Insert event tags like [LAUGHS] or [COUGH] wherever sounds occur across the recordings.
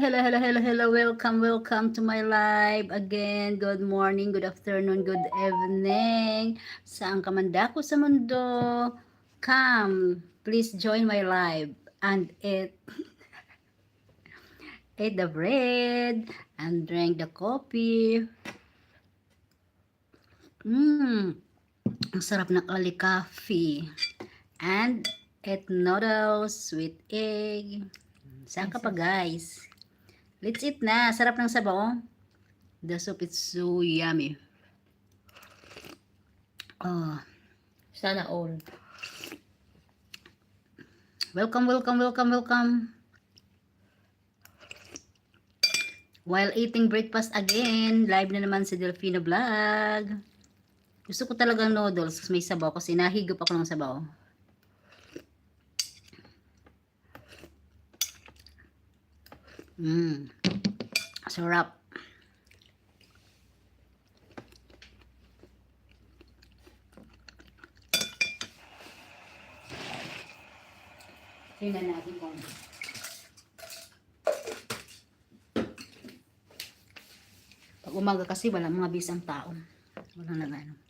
Hello, hello, hello, hello. Welcome, welcome to my live again. Good morning, good afternoon, good evening. Saan ka man dako sa mundo? Come, please join my live and eat [LAUGHS] eat the bread and drink the coffee. Mmm, ang sarap ng early coffee. And eat noodles with egg. Saan ka pa guys? Let's eat na. Sarap ng sabaw. The soup is so yummy. Oh, Sana all. welcome, welcome, welcome, welcome. While eating breakfast again, live na naman si Delfino Vlog. Gusto ko talagang noodles may sabaw kasi nahigop ako ng sabaw. Mmm. Sarap. Tingnan natin kung Pag umaga kasi wala mga bisang tao. Wala na ano.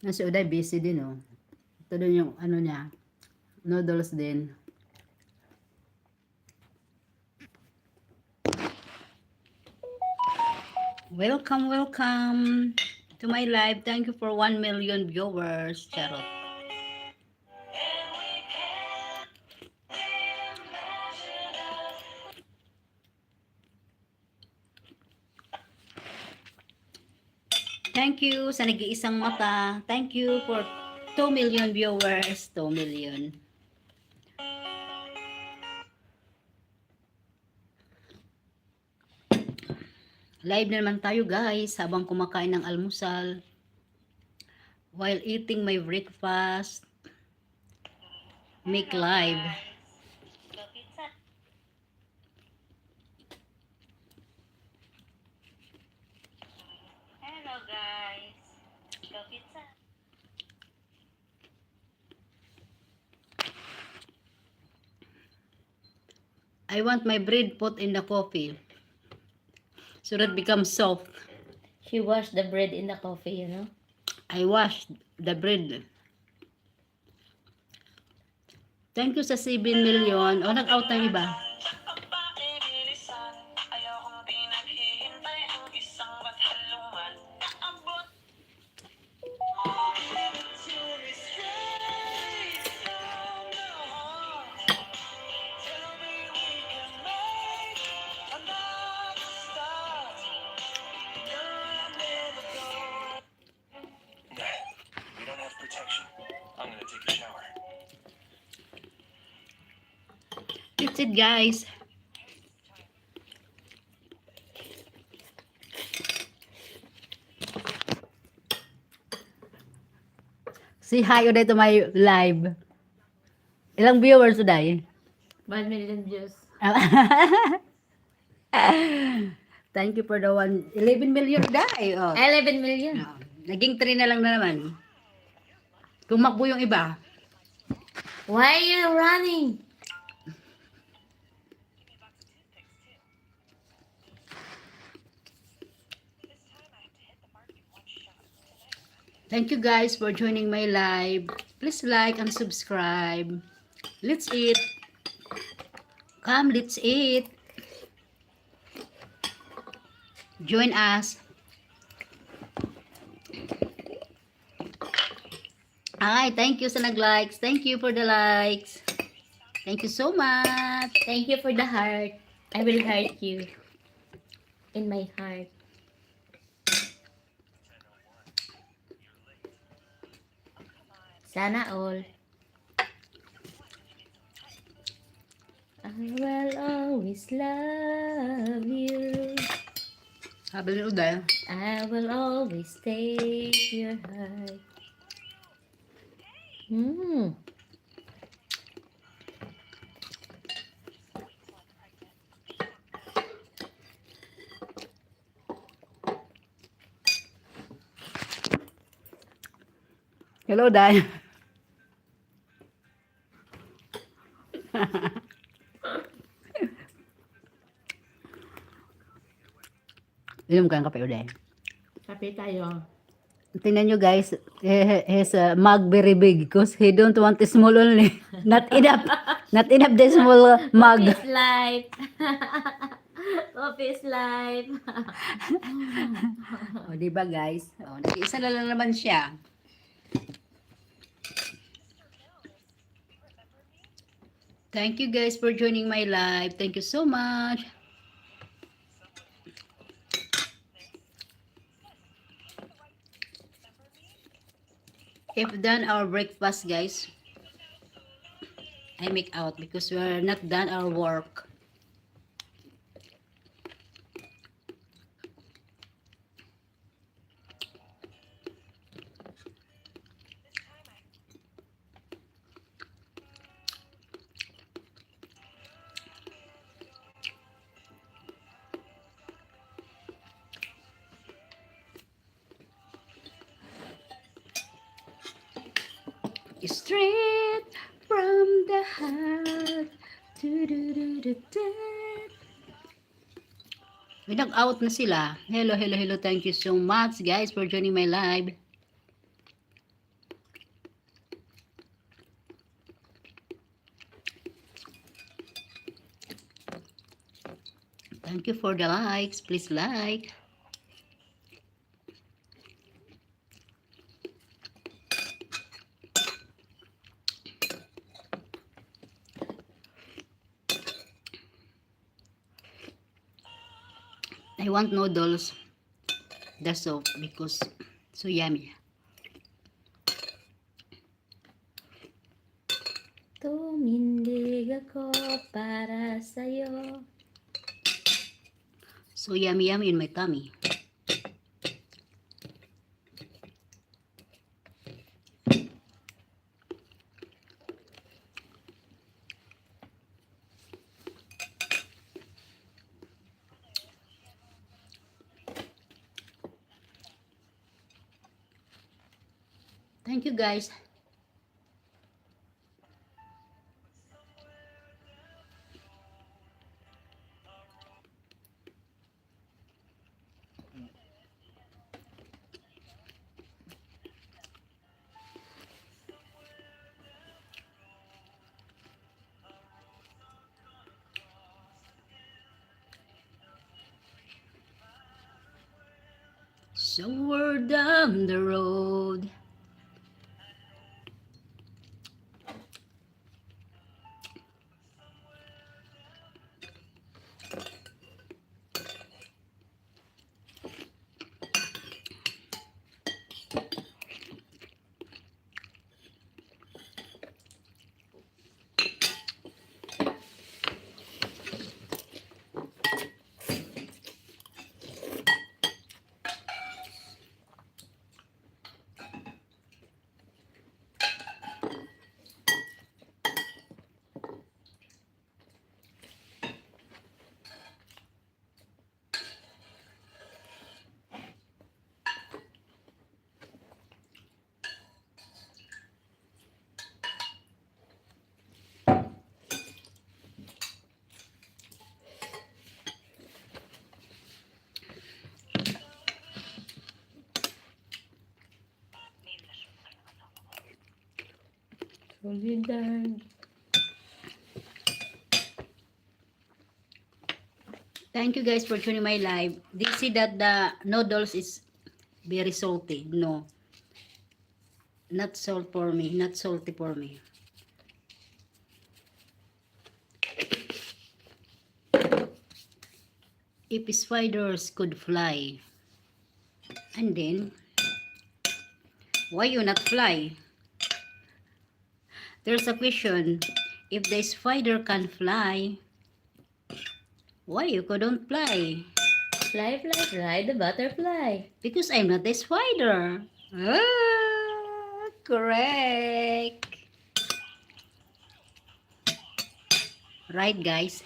Na si Uday busy din oh. Ito din yung ano niya. Noodles din. Welcome, welcome to my live. Thank you for 1 million viewers. Charot. Thank you sa nag-iisang mata. Thank you for 2 million viewers. 2 million. Live na naman tayo guys habang kumakain ng almusal. While eating my breakfast. Make live. Hello guys. Go pizza. I want my bread put in the coffee. So that becomes soft. She washed the bread in the coffee, you know? I washed the bread. Thank you sa 7 million. O, nag-out ng iba. It, guys. Say hi uday to my live. Ilang viewers uday? 1 million views. [LAUGHS] Thank you for the one 11 million uday. Oh. 11 million. Oh, Naging 3 na lang na naman. Tumakbo yung iba. Why are you running? Thank you guys for joining my live. Please like and subscribe. Let's eat. Come, let's eat. Join us. Hi, thank you sa nag-likes. Thank you for the likes. Thank you so much. Thank you for the heart. I will heart you. In my heart. Sana all. I will always love you. Sabi ni Uday, I will always take your heart. Hmm. Hello, Day. [LAUGHS] [LAUGHS] Inom ka ng kape, Uday. Kape tayo. Tingnan nyo guys, he- his uh, mug very big because he don't want a small only. [LAUGHS] Not enough. Not enough the small mug. Office life. [LAUGHS] Office life. O, di ba guys? O, nag-isa na lang naman siya. Thank you guys for joining my live. Thank you so much. If done our breakfast guys, I make out because we are not done our work. Nag-out na sila. Hello, hello, hello. Thank you so much, guys, for joining my live. Thank you for the likes. Please like. I want noodles. The soup because so yummy. Tumindig ako para sa'yo. So yummy yummy in my tummy. Thank you guys. Somewhere down the road. Solidar. Thank you guys for tuning my live. They see that the noodles is very salty. No. Not salt for me. Not salty for me. If spiders could fly, and then, why you not fly? There's a question. If the spider can fly, why you couldn't fly? Fly, fly, fly the butterfly. Because I'm not a spider. Ah, correct. Right, guys?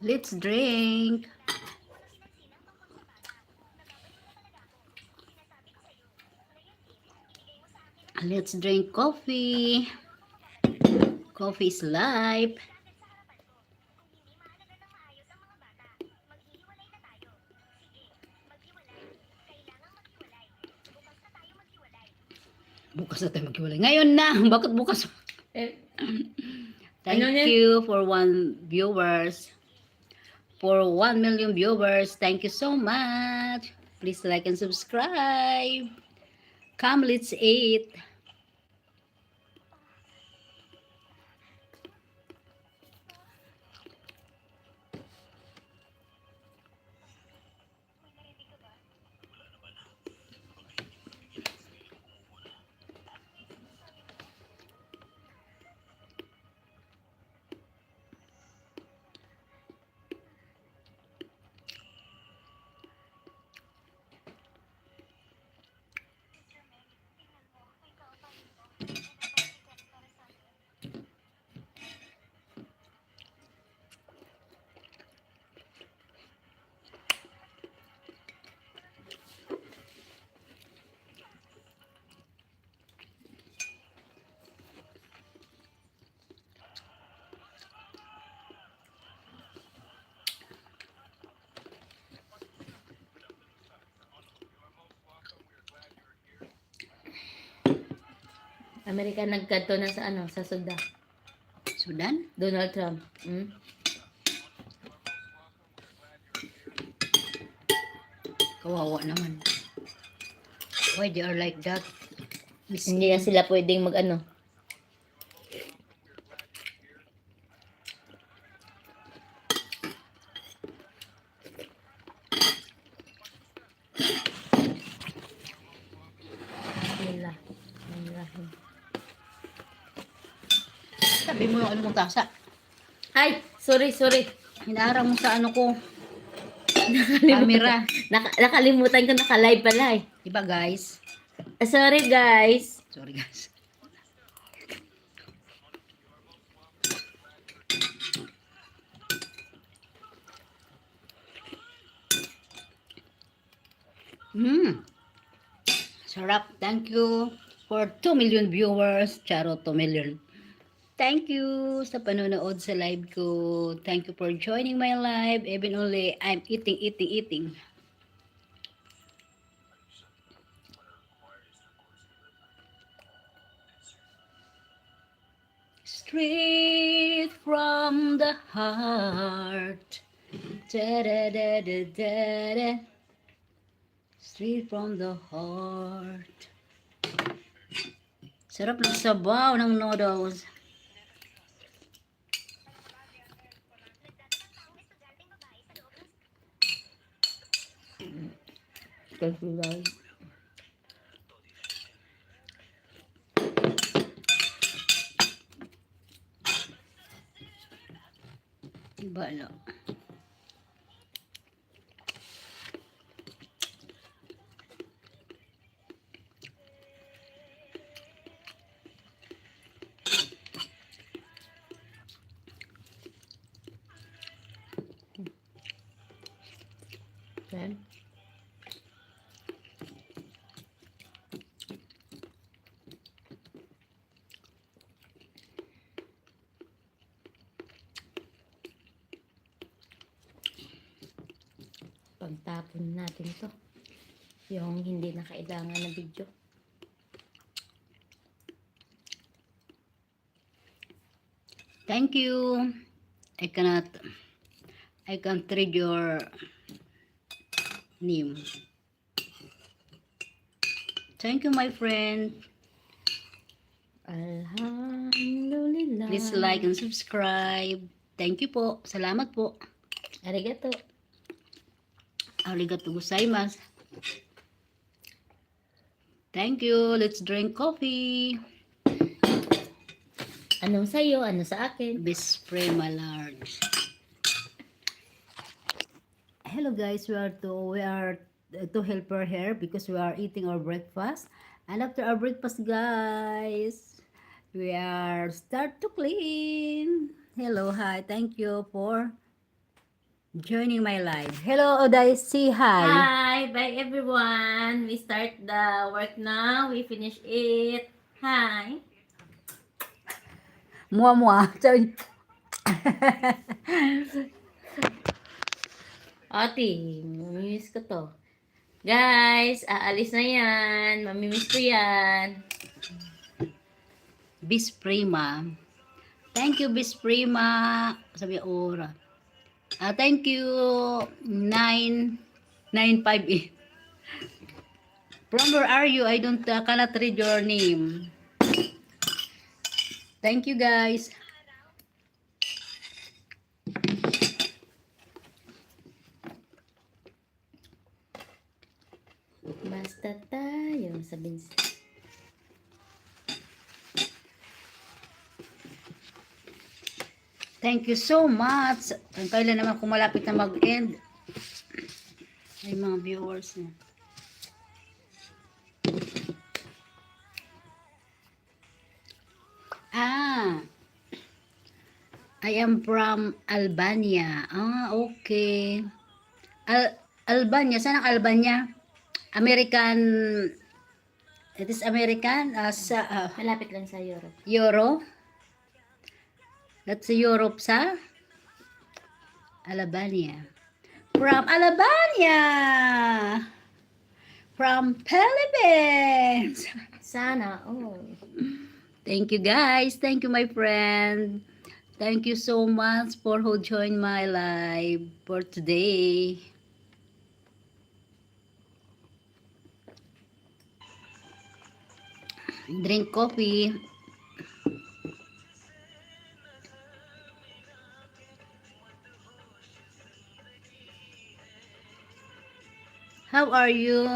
Let's drink. Let's drink coffee. Coffee is life. Bukas na tayo maghiwalay. Ngayon na! Bakit bukas? Eh, Thank Ano you for one viewers. For 1 million viewers. Thank you so much. Please like and subscribe. Come, let's eat. Amerika nagkanto na sa ano, sa Sudan. Sudan? Donald Trump. Hmm? Kawawa naman. Why they are like that? Hindi na sila pwedeng mag ano. Sabi mo yung ano mong tasa. Ay! Sorry, sorry. Hinaharang mo sa ano ko. Camera. Naka, nakalimutan ko naka-live pala eh. Diba guys? Ah, Sorry guys. Sorry guys. Hmm. Sarap. Thank you for 2 million viewers. Charo 2 million. Thank you sa panonood sa live ko. Thank you for joining my live. Even only I'm eating, eating, eating. Straight from the heart. Da-da-da-da-da-da. Straight from the heart. Sarap ng sabaw ng noodles. Kasi lang. Bala. Yan. Pagtapon natin to. Yung hindi na kailangan na video. Thank you. I cannot I can't read your name. Thank you, my friend. Alhamdulillah. Please like and subscribe. Thank you po. Salamat po. Arigato. Arigato gozaimasu. Thank you. Let's drink coffee. Anong sa'yo? Ano sa akin? Best Prima Large. Hello guys, we are to we are to help her here because we are eating our breakfast. And after our breakfast, guys, we are start to clean. Hello, hi. Thank you for joining my live. Hello, Oday. Say hi. Hi, bye everyone. We start the work now. We finish it. Hi. Mua mua. [LAUGHS] Ate, mamimiss ko to. Guys, aalis na yan. Mamimiss ko yan. Bis Prima. Thank you, Bis Prima. Sabi ora. Ah, thank you, 9958. From where are you? I don't uh, cannot read your name. Thank you, guys. Basta tayo, sabihin si- Thank you so much. Kailan naman kung malapit na mag-end. Ay, mga viewers na. Ah, I am from Albania. Ah, okay. Al Albania, saan ang Albania? American, it is American, ah, sa ah, Malapit lang sa Europe. Euro. That's Europe sa Albania. From Albania. From Philippines. [LAUGHS] Sana, oh. Thank you guys. Thank you my friend. Thank you so much for who joined my live for today. Drink coffee. How are you,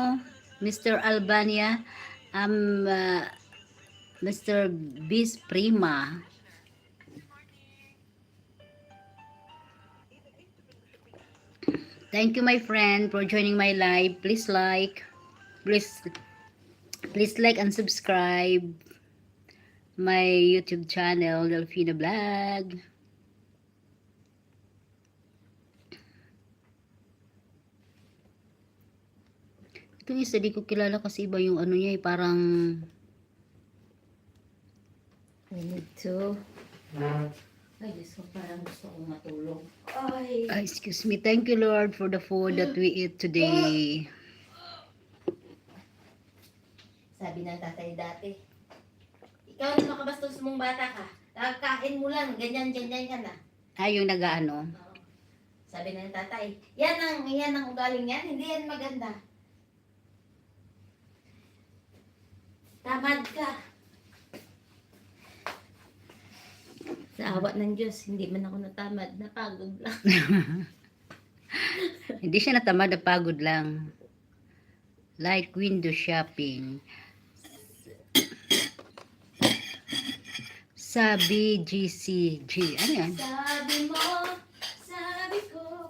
Mr. Albania? I'm uh, Mr. Bis Prima. Thank you, my friend, for joining my live. Please like, please, please like and subscribe my YouTube channel, Delfina Vlog. Itong isa, di ko kilala kasi iba yung ano niya, eh, parang I need to. Ay, Diyos ko, parang gusto kong matulog. Ay. Ah, excuse me. Thank you, Lord, for the food that we eat today. Sabi ng tatay dati, ikaw na makabastos mong bata ka. Kakain mo lang, ganyan, ganyan ka na. Ah, yung nag-ano. Sabi ng tatay, yan ang, yan ang ugaling yan, hindi yan maganda. Tamad ka. Sa awa ng Diyos, hindi man ako natamad, napagod lang. [LAUGHS] Hindi siya natamad, napagod lang. Like window shopping. [COUGHS] Sa BGCG. Ano yan? Sabi mo, sabi ko,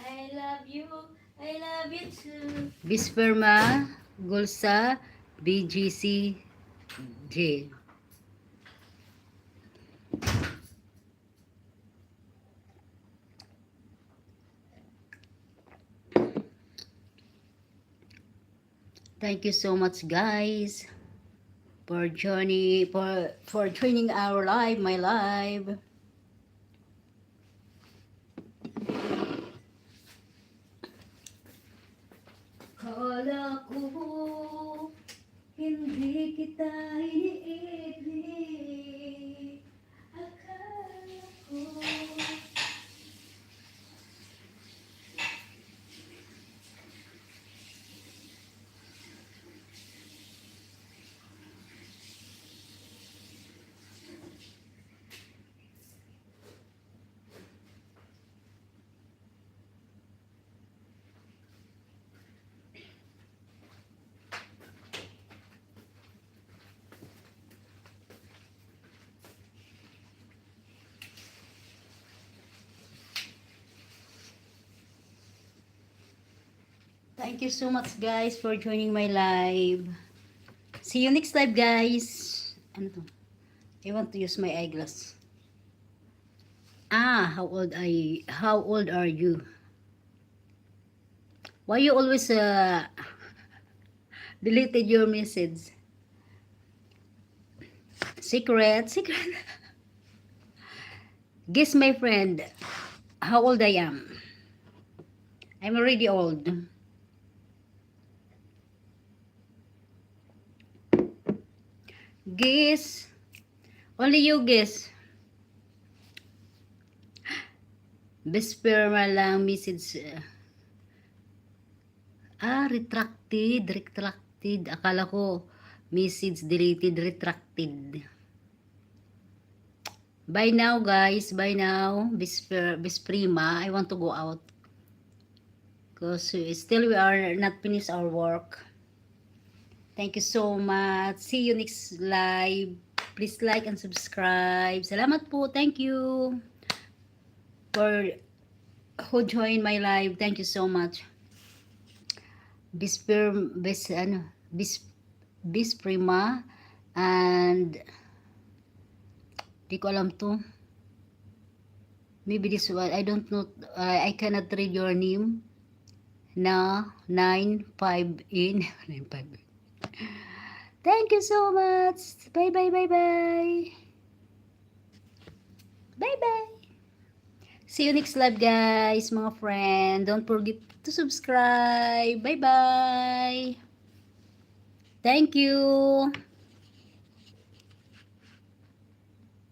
I love you, I love you too. Bisperma Gulsa BGCG. Thank you so much guys for joining for for joining our live my live. Thank you so much guys for joining my live. See you next live guys. Ano to? I want to use my eyeglass. Ah, how old are you? How old are you? Why you always uh, [LAUGHS] deleted your message? Secret, secret. [LAUGHS] Guess my friend, how old I am. I'm already old. Guess. Only you guess. Besperma lang message. uh, Ah, retracted. Retracted. Akala ko message deleted. Retracted. Bye now, guys. Bye now. Besper, Besprima. I want to go out. Because still we are not finished our work. Thank you so much. See you next live. Please like and subscribe. Salamat po. Thank you for who joined my live. Thank you so much. Bisper, bis, ano, bis, Bisprima and di ko alam to. Maybe this one. I don't know. I I cannot read your name. Na 95 in [LAUGHS] 95 Thank you so much. Bye bye bye bye. Bye bye. See you next live guys, mga friend. Don't forget to subscribe. Bye bye. Thank you.